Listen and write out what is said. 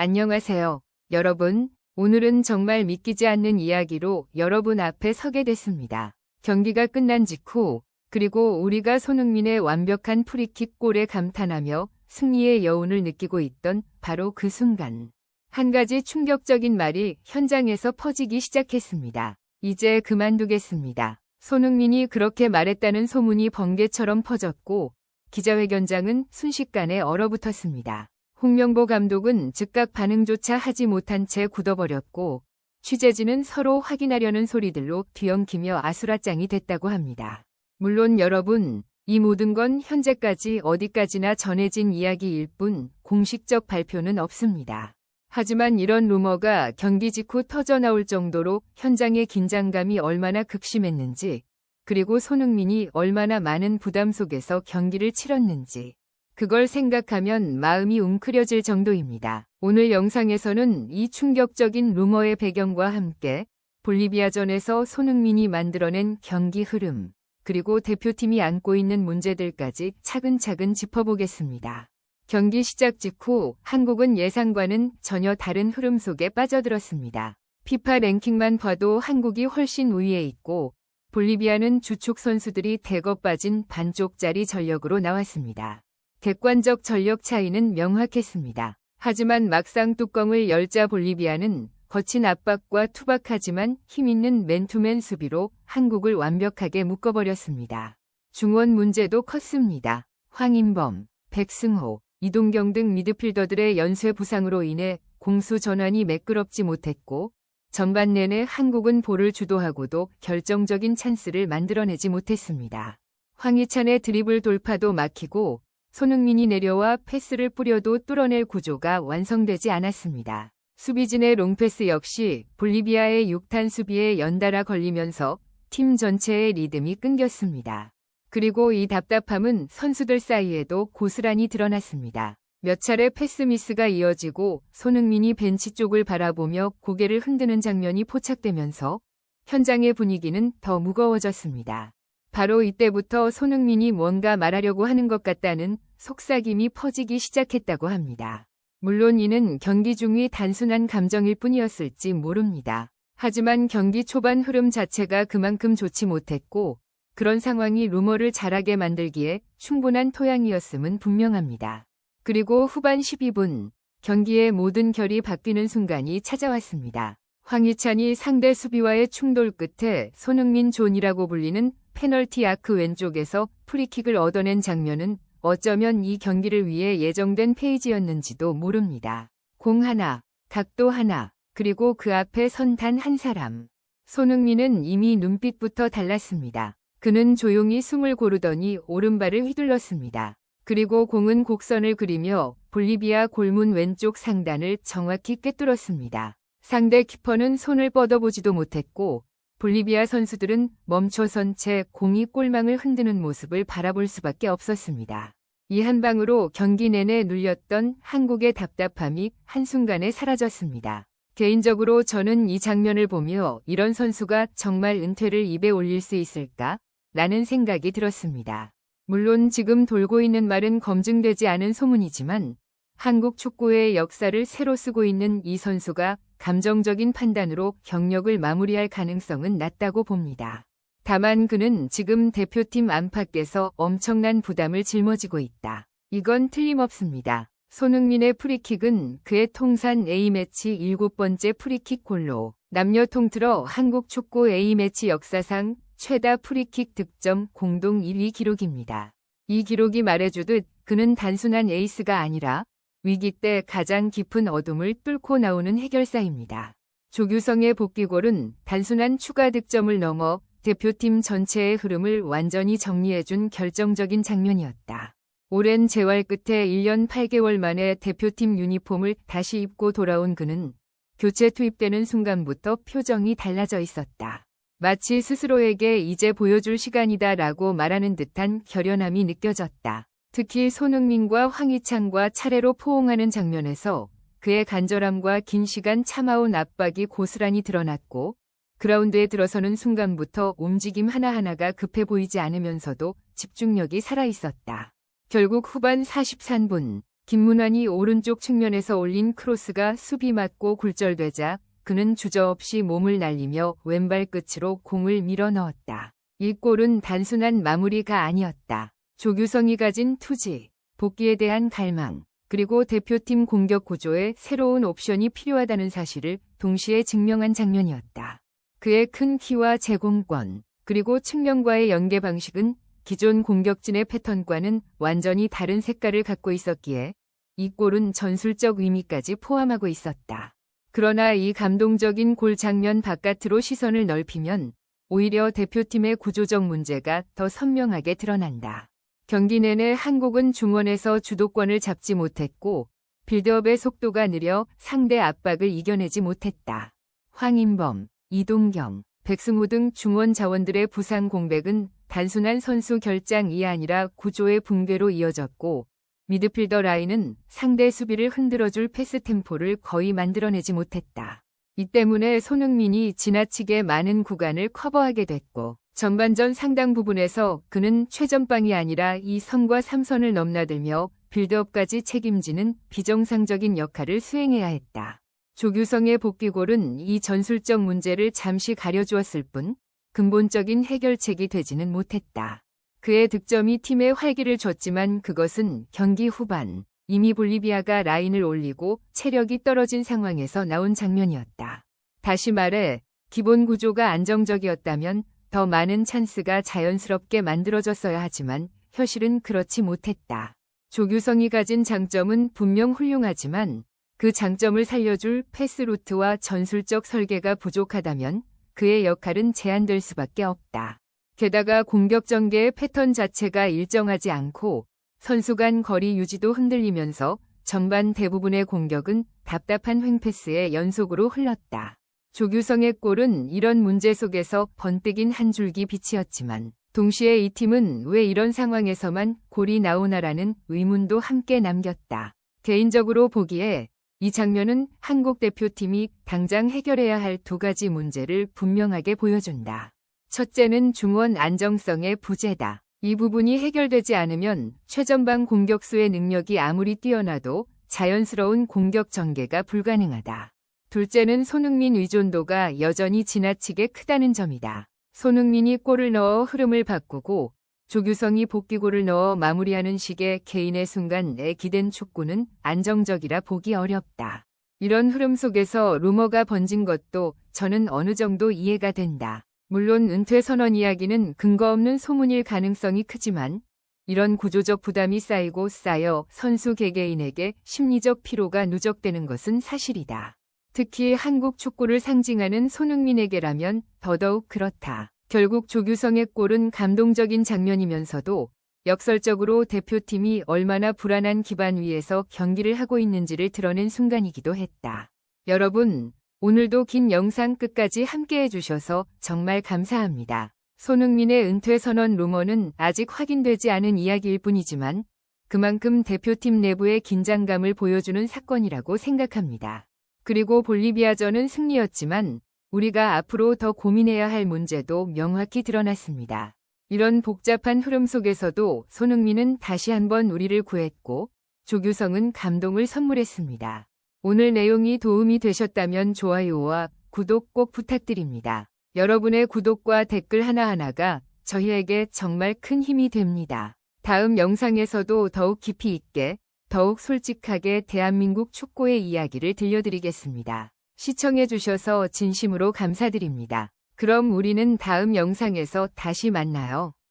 안녕하세요. 여러분, 오늘은 정말 믿기지 않는 이야기로 여러분 앞에 서게 됐습니다. 경기가 끝난 직후, 그리고 우리가 손흥민의 완벽한 프리킥 골에 감탄하며 승리의 여운을 느끼고 있던 바로 그 순간. 한 가지 충격적인 말이 현장에서 퍼지기 시작했습니다. 이제 그만두겠습니다. 손흥민이 그렇게 말했다는 소문이 번개처럼 퍼졌고 기자회견장은 순식간에 얼어붙었습니다. 홍명보 감독은 즉각 반응조차 하지 못한 채 굳어버렸고 취재진은 서로 확인하려는 소리들로 뒤엉키며 아수라장이 됐다고 합니다. 물론 여러분, 이 모든 건 현재까지 어디까지나 전해진 이야기일 뿐 공식적 발표는 없습니다. 하지만 이런 루머가 경기 직후 터져나올 정도로 현장의 긴장감이 얼마나 극심했는지, 그리고 손흥민이 얼마나 많은 부담 속에서 경기를 치렀는지, 그걸 생각하면 마음이 웅크려질 정도입니다. 오늘 영상에서는 이 충격적인 루머의 배경과 함께 볼리비아전에서 손흥민이 만들어낸 경기 흐름, 그리고 대표팀이 안고 있는 문제들까지 차근차근 짚어보겠습니다. 경기 시작 직후 한국은 예상과는 전혀 다른 흐름 속에 빠져들었습니다. 피파 랭킹만 봐도 한국이 훨씬 우위에 있고 볼리비아는 주축 선수들이 대거 빠진 반쪽짜리 전력으로 나왔습니다. 객관적 전력 차이는 명확했습니다. 하지만 막상 뚜껑을 열자 볼리비아는 거친 압박과 투박하지만 힘있는 맨투맨 수비로 한국을 완벽하게 묶어버렸습니다. 중원 문제도 컸습니다. 황인범, 백승호, 이동경 등 미드필더들의 연쇄 부상으로 인해 공수 전환이 매끄럽지 못했고 전반 내내 한국은 볼을 주도하고도 결정적인 찬스를 만들어내지 못했습니다. 황희찬의 드리블 돌파도 막히고 손흥민이 내려와 패스를 뿌려도 뚫어낼 구조가 완성되지 않았습니다. 수비진의 롱패스 역시 볼리비아의 6탄 수비에 연달아 걸리면서 팀 전체의 리듬이 끊겼습니다. 그리고 이 답답함은 선수들 사이에도 고스란히 드러났습니다. 몇 차례 패스 미스가 이어지고 손흥민이 벤치 쪽을 바라보며 고개를 흔드는 장면이 포착되면서 현장의 분위기는 더 무거워졌습니다. 바로 이때부터 손흥민이 뭔가 말하려고 하는 것 같다는 속삭임이 퍼지기 시작했다고 합니다. 물론 이는 경기 중의 단순한 감정일 뿐이었을지 모릅니다. 하지만 경기 초반 흐름 자체가 그만큼 좋지 못했고 그런 상황이 루머를 자라게 만들기에 충분한 토양이었음은 분명합니다. 그리고 후반 12분 경기의 모든 결이 바뀌는 순간이 찾아왔습니다. 황희찬이 상대 수비와의 충돌 끝에 손흥민 존이라고 불리는 페널티 아크 왼쪽에서 프리킥을 얻어낸 장면은 어쩌면 이 경기를 위해 예정된 페이지였는지도 모릅니다. 공 하나, 각도 하나, 그리고 그 앞에 선 단 한 사람. 손흥민은 이미 눈빛부터 달랐습니다. 그는 조용히 숨을 고르더니 오른발을 휘둘렀습니다. 그리고 공은 곡선을 그리며 볼리비아 골문 왼쪽 상단을 정확히 꿰뚫었습니다. 상대 키퍼는 손을 뻗어보지도 못했고 볼리비아 선수들은 멈춰선 채 공이 골망을 흔드는 모습을 바라볼 수밖에 없었습니다. 이 한 방으로 경기 내내 눌렸던 한국의 답답함이 한순간에 사라졌습니다. 개인적으로 저는 이 장면을 보며 이런 선수가 정말 은퇴를 입에 올릴 수 있을까? 라는 생각이 들었습니다. 물론 지금 돌고 있는 말은 검증되지 않은 소문이지만 한국 축구의 역사를 새로 쓰고 있는 이 선수가 감정적인 판단으로 경력을 마무리할 가능성은 낮다고 봅니다. 다만 그는 지금 대표팀 안팎에서 엄청난 부담을 짊어지고 있다. 이건 틀림없습니다. 손흥민의 프리킥은 그의 통산 A매치 7번째 프리킥 골로 남녀 통틀어 한국 축구 A매치 역사상 최다 프리킥 득점 공동 1위 기록입니다. 이 기록이 말해주듯 그는 단순한 에이스가 아니라 위기 때 가장 깊은 어둠을 뚫고 나오는 해결사입니다. 조규성의 복귀골은 단순한 추가 득점을 넘어 대표팀 전체의 흐름을 완전히 정리해준 결정적인 장면이었다. 오랜 재활 끝에 1년 8개월 만에 대표팀 유니폼을 다시 입고 돌아온 그는 교체 투입되는 순간부터 표정이 달라져 있었다. 마치 스스로에게 이제 보여줄 시간이다 라고 말하는 듯한 결연함이 느껴졌다. 특히 손흥민과 황희찬과 차례로 포옹하는 장면에서 그의 간절함과 긴 시간 참아온 압박이 고스란히 드러났고 그라운드에 들어서는 순간부터 움직임 하나하나가 급해 보이지 않으면서도 집중력이 살아있었다. 결국 후반 43분 김문환이 오른쪽 측면에서 올린 크로스가 수비 맞고 굴절되자 그는 주저없이 몸을 날리며 왼발 끝으로 공을 밀어 넣었다. 이 골은 단순한 마무리가 아니었다. 조규성이 가진 투지, 복귀에 대한 갈망, 그리고 대표팀 공격 구조에 새로운 옵션이 필요하다는 사실을 동시에 증명한 장면이었다. 그의 큰 키와 제공권, 그리고 측면과의 연계 방식은 기존 공격진의 패턴과는 완전히 다른 색깔을 갖고 있었기에 이 골은 전술적 의미까지 포함하고 있었다. 그러나 이 감동적인 골 장면 바깥으로 시선을 넓히면 오히려 대표팀의 구조적 문제가 더 선명하게 드러난다. 경기 내내 한국은 중원에서 주도권을 잡지 못했고 빌드업의 속도가 느려 상대 압박을 이겨내지 못했다. 황인범, 이동경, 백승호 등 중원 자원들의 부상 공백은 단순한 선수 결장이 아니라 구조의 붕괴로 이어졌고 미드필더 라인은 상대 수비를 흔들어줄 패스 템포를 거의 만들어내지 못했다. 이 때문에 손흥민이 지나치게 많은 구간을 커버하게 됐고 전반전 상당 부분에서 그는 최전방이 아니라 이 선과 3선을 넘나들며 빌드업까지 책임지는 비정상적인 역할을 수행해야 했다. 조규성의 복귀골은 이 전술적 문제를 잠시 가려주었을 뿐 근본적인 해결책이 되지는 못했다. 그의 득점이 팀에 활기를 줬지만 그것은 경기 후반 이미 볼리비아가 라인을 올리고 체력이 떨어진 상황에서 나온 장면이었다. 다시 말해 기본 구조가 안정적이었다면 더 많은 찬스가 자연스럽게 만들어졌어야 하지만 현실은 그렇지 못했다. 조규성이 가진 장점은 분명 훌륭하지만 그 장점을 살려줄 패스 루트와 전술적 설계가 부족하다면 그의 역할은 제한될 수밖에 없다. 게다가 공격 전개의 패턴 자체가 일정하지 않고 선수 간 거리 유지도 흔들리면서 전반 대부분의 공격은 답답한 횡패스의 연속으로 흘렀다. 조규성의 골은 이런 문제 속에서 번뜩인 한 줄기 빛이었지만 동시에 이 팀은 왜 이런 상황에서만 골이 나오나라는 의문도 함께 남겼다. 개인적으로 보기에 이 장면은 한국 대표팀이 당장 해결해야 할 두 가지 문제를 분명하게 보여준다. 첫째는 중원 안정성의 부재다. 이 부분이 해결되지 않으면 최전방 공격수의 능력이 아무리 뛰어나도 자연스러운 공격 전개가 불가능하다. 둘째는 손흥민 의존도가 여전히 지나치게 크다는 점이다. 손흥민이 골을 넣어 흐름을 바꾸고 조규성이 복귀골을 넣어 마무리하는 식의 개인의 순간에 기댄 축구는 안정적이라 보기 어렵다. 이런 흐름 속에서 루머가 번진 것도 저는 어느 정도 이해가 된다. 물론 은퇴 선언 이야기는 근거 없는 소문일 가능성이 크지만 이런 구조적 부담이 쌓이고 쌓여 선수 개개인에게 심리적 피로가 누적되는 것은 사실이다. 특히 한국 축구를 상징하는 손흥민에게라면 더더욱 그렇다. 결국 조규성의 골은 감동적인 장면이면서도 역설적으로 대표팀이 얼마나 불안한 기반 위에서 경기를 하고 있는지를 드러낸 순간이기도 했다. 여러분, 오늘도 긴 영상 끝까지 함께 해 주셔서 정말 감사합니다. 손흥민의 은퇴 선언 루머는 아직 확인되지 않은 이야기일 뿐이지만 그만큼 대표팀 내부의 긴장감을 보여주는 사건이라고 생각합니다. 그리고 볼리비아전은 승리였지만 우리가 앞으로 더 고민해야 할 문제도 명확히 드러났습니다. 이런 복잡한 흐름 속에서도 손흥민은 다시 한번 우리를 구했고 조규성은 감동을 선물했습니다. 오늘 내용이 도움이 되셨다면 좋아요와 구독 꼭 부탁드립니다. 여러분의 구독과 댓글 하나하나가 저희에게 정말 큰 힘이 됩니다. 다음 영상에서도 더욱 깊이 있게 더욱 솔직하게 대한민국 축구의 이야기를 들려드리겠습니다. 시청해주셔서 진심으로 감사드립니다. 그럼 우리는 다음 영상에서 다시 만나요.